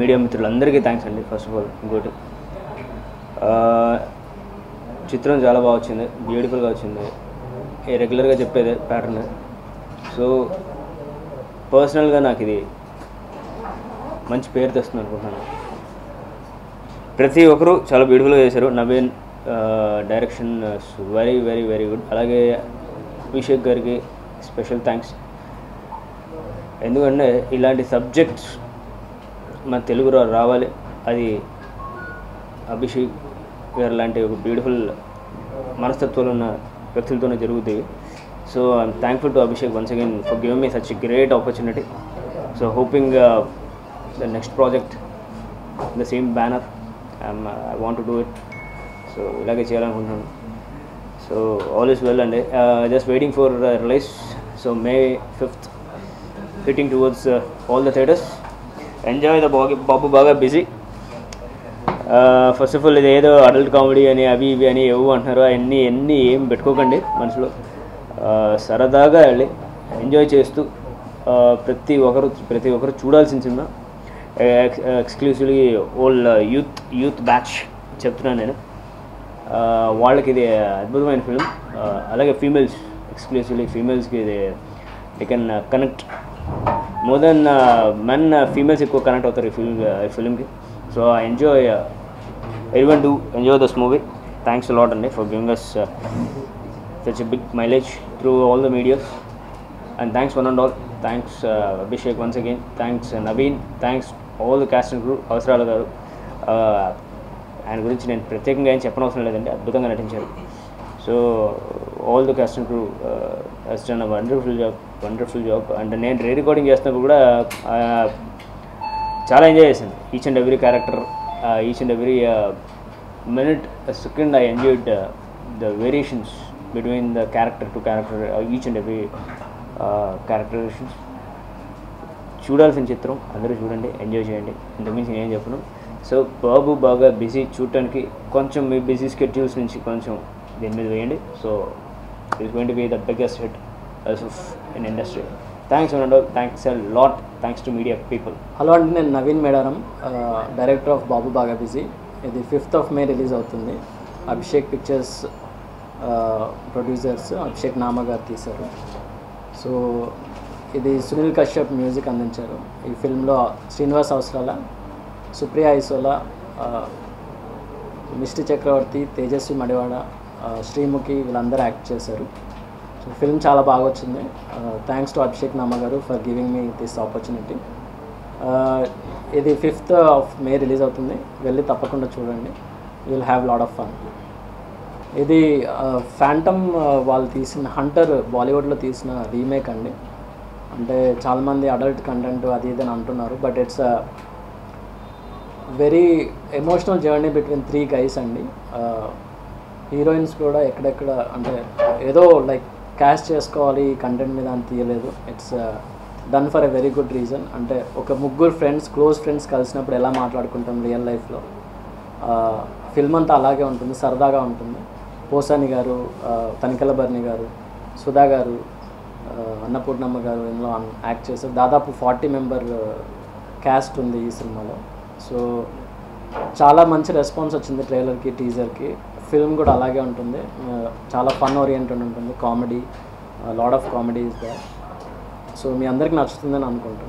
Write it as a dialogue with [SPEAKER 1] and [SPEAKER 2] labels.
[SPEAKER 1] Media మిత్రులందరికీ thanks అండి first of all ఇంకోటి. చిత్రం చాలా బాగా వచ్చింది బ్యూటిఫుల్గా వచ్చింది. రెగ్యులర్గా చెప్పేదే ప్యాటర్న్ సో పర్సనల్గా నాకు ఇది మంచి పేరు తెస్తుంది అనుకుంటున్నాను. ప్రతి ఒక్కరూ చాలా బ్యూటిఫుల్గా చేశారు. Naveen direction very very very good అలాగే అభిషేక్ గారికి స్పెషల్ థ్యాంక్స్ ఎందుకంటే ఇలాంటి సబ్జెక్ట్స్ మన తెలుగులో రావాలి. అది అభిషేక్ గారు లాంటి ఒక బ్యూటిఫుల్ మనస్తత్వాలు ఉన్న వ్యక్తులతోనే జరుగుతాయి so I'm thankful to Abhishek once again for giving me such great opportunity so hoping the next project the same banner I want to do it so ఇలాగే చేయాలనుకుంటున్నాను. సో ఆల్ ఇస్ వెల్ అండి just waiting for release so May fifth fitting towards all the theatres enjoy the Bagi Babu Baga busy first of all ఇది ఏదో adult comedy అని అవి ఇవి అని ఏవో అంటున్నారు అవన్నీ ఎన్ని ఏం పెట్టుకోకండి మనసులో. Uh, సరదాగా వెళ్ళి ఎంజాయ్ చేస్తూ uh, ప్రతి ఒక్కరు ప్రతి ఒక్కరు చూడాల్సిన cinema. Exclusively all youth youth batch చెప్తున్నాను నేను. Uh, వాళ్ళకి ఇది అద్భుతమైన ఫిల్మ్ అలాగే ఫీమేల్స్ ఎక్స్క్లూసివ్లీ ఫీమేల్స్కి ఇది they can connect more than men females ఎక్కువ కనెక్ట్ అవుతారు ఈ ఫిల్మ్ ఈ so I enjoy even do enjoy this movie thanks lot అండి for giving us such a big mileage through all the medias and thanks one and all thanks Abhishek once again thanks Naveen thanks all the and group అవసరాలు గారు ఆయన గురించి నేను ప్రత్యేకంగా ఏం చెప్పనవసరం లేదండి అద్భుతంగా నటించారు. So all the cast and crew has done a wonderful job wonderful job and నేను రీ రికార్డింగ్ చేస్తున్నప్పుడు కూడా చాలా ఎంజాయ్ చేశాను. Each and every character each and every minute second I enjoyed the variations between the character to character each and every characterisations చూడాల్సిన చిత్రం అందరూ చూడండి enjoy చేయండి. ఇంతకుమించి నేను చెప్పను. సో బాబు బాగా బిజీ చూడటానికి కొంచెం మీ బిజీ స్కెడ్యూల్స్ నుంచి కొంచెం దీని మీద వేయండి. So is going to be the biggest hit in industry thanks అండి thanks a lot thanks to media people
[SPEAKER 2] hello అండి. నేను Naveen Medaram director of Babu Baga busy. ఇది ఫిఫ్త్ ఆఫ్ మే రిలీజ్ అవుతుంది. అభిషేక్ పిక్చర్స్ ప్రొడ్యూసర్స్ అభిషేక్ నామ గారు తీశారు. So ఇది Sunil Kashyap music అందించారు. ఈ ఫిల్మ్లో శ్రీనివాస్ అవసరాల సుప్రియ ఐసోలా మిస్టి మిష్టి చక్రవర్తి తేజస్వి మడివాడ శ్రీముఖి వీళ్ళందరూ యాక్ట్ చేశారు. సో ఫిల్మ్ చాలా బాగా వచ్చింది థ్యాంక్స్ టు అభిషేక్ నామ గారు for giving me this opportunity ఇది ఫిఫ్త్ ఆఫ్ మే రిలీజ్ అవుతుంది. వెళ్ళి తప్పకుండా చూడండి. Will have lot of fun ఇది ఫ్యాంటమ్ వాళ్ళు తీసిన హంటర్ బాలీవుడ్లో తీసిన రీమేక్ అండి. అంటే చాలామంది అడల్ట్ కంటెంట్ అది ఇది అని అంటున్నారు. But it's very emotional journey between three guys అండి. హీరోయిన్స్ కూడా ఎక్కడెక్కడ అంటే ఏదో లైక్ క్యాష్ చేసుకోవాలి ఈ కంటెంట్ మీద అని తీయలేదు. It's done for a very good reason అంటే ఒక ముగ్గురు ఫ్రెండ్స్ క్లోజ్ ఫ్రెండ్స్ కలిసినప్పుడు ఎలా మాట్లాడుకుంటాం రియల్ లైఫ్లో ఫిల్మ్ అంతా అలాగే ఉంటుంది సరదాగా ఉంటుంది. పోసాని గారు తనికల తనికెల బర్ని గారు సుధా గారు అన్నపూర్ణమ్మ గారు ఇందులో యాక్ట్ చేశారు. దాదాపు ఫార్టీ మెంబర్ క్యాస్ట్ ఉంది ఈ సినిమాలో. సో చాలా మంచి రెస్పాన్స్ వచ్చింది ట్రైలర్కి టీజర్కి ఫిల్మ్ కూడా అలాగే ఉంటుంది. చాలా ఫన్ ఓరియంటెడ్ ఉంటుంది. Comedy lot of comedy is so మీ అందరికి నచ్చుతుందని అనుకుంటున్నాను.